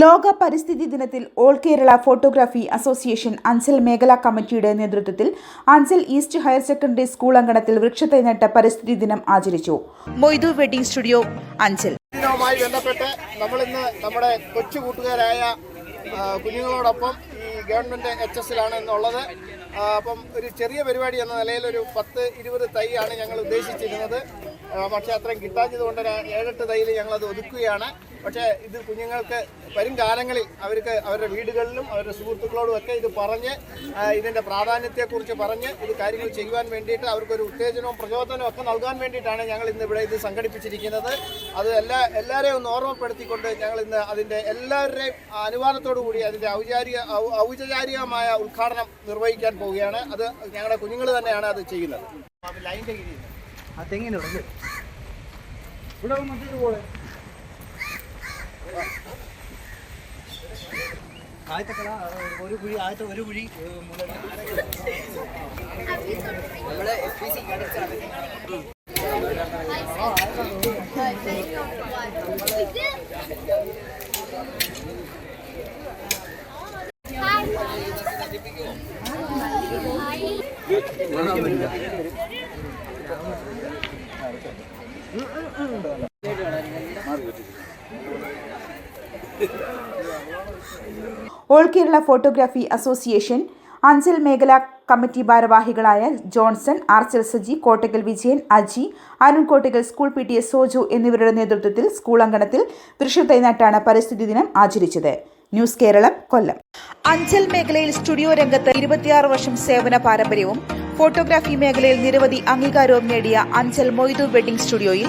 ലോക പരിസ്ഥിതി ദിനത്തിൽ all Kerala photography association Anchal മേഖലാ കമ്മിറ്റിയുടെ നേതൃത്വത്തിൽ Anchal east higher secondary school അങ്കണത്തിൽ വൃക്ഷത്തെ നട്ട പരിസ്ഥിതി ദിനം ആചരിച്ചു. മൊയ്തു വെഡിംഗ് സ്റ്റുഡിയോ അഞ്ചൽ ദിനവുമായി ബന്ധപ്പെട്ട് നമ്മളിന്ന് നമ്മുടെ കൊച്ചു കൂട്ടുകാരായ കുഞ്ഞുങ്ങളോടൊപ്പം ഈ ഗവൺമെന്റ് എച്ച് എസിലാണ് എന്നുള്ളത് അപ്പം ഒരു ചെറിയ പരിപാടി എന്ന നിലയിൽ ഒരു പത്ത് ഇരുപത് തൈയാണ് ഞങ്ങൾ ഉദ്ദേശിച്ചിരുന്നത്. പക്ഷേ അത്രയും കിട്ടാത്തത് കൊണ്ട് ഒരു ഏഴെട്ട് തൈയിൽ ഞങ്ങളത് ഒതുക്കുകയാണ്. പക്ഷേ ഇത് കുഞ്ഞുങ്ങൾക്ക് വരും കാലങ്ങളിൽ അവർക്ക് അവരുടെ വീടുകളിലും അവരുടെ സുഹൃത്തുക്കളോടും ഒക്കെ ഇത് പറഞ്ഞ് ഇതിന്റെ പ്രാധാന്യത്തെക്കുറിച്ച് പറഞ്ഞ് ഇത് കാര്യങ്ങൾ ചെയ്യുവാൻ വേണ്ടിയിട്ട് അവർക്കൊരു ഉത്തേജനവും പ്രചോദനവും ഒക്കെ നൽകാൻ വേണ്ടിയിട്ടാണ് ഞങ്ങൾ ഇന്ന് ഇവിടെ ഇത് സംഘടിപ്പിച്ചിരിക്കുന്നത്. അത് എല്ലാ എല്ലാവരെയും ഒന്ന് ഓർമ്മപ്പെടുത്തിക്കൊണ്ട് ഞങ്ങൾ ഇന്ന് അതിന്റെ എല്ലാവരുടെയും അനുവാദത്തോടു കൂടി അതിന്റെ ഔചാരിക ഔപചാരികമായ ഉദ്ഘാടനം നിർവഹിക്കാൻ പോവുകയാണ്. അത് ഞങ്ങളുടെ കുഞ്ഞുങ്ങൾ തന്നെയാണ് അത് ചെയ്യുന്നത്. ലൈന്റെ കീഴിൽ ആ തെങ്ങിനുണ്ട് ഇവിടെ വന്നിട്ട് ഇതുപോലെ ആദ്യത്തെ കള ഒരു കുഴി ആദ്യത്തെ ഒരു കുഴി മാറി all Kerala photography association Anchal മേഖല കമ്മിറ്റി ഭാരവാഹികളായ Johnson Archal Saji Kottakkal Vijayan Aji Arun Kottakkal school P T S Soju എന്നിവരുടെ നേതൃത്വത്തിൽ സ്കൂൾ അങ്കണത്തിൽ വൃക്ഷത്തൈ തൈനാട്ടാണ് പരിസ്ഥിതി ദിനം ആചരിച്ചത്. ന്യൂസ് കേരളം കൊല്ലം. അഞ്ചൽ മേഖലയിൽ സ്റ്റുഡിയോ രംഗത്ത് ഇരുപത്തിയാറ് വർഷം സേവന പാരമ്പര്യവും ഫോട്ടോഗ്രാഫി മേഖലയിൽ നിരവധി അംഗീകാരവും നേടിയ അഞ്ചൽ മൊയ്തു വെഡിംഗ് സ്റ്റുഡിയോയിൽ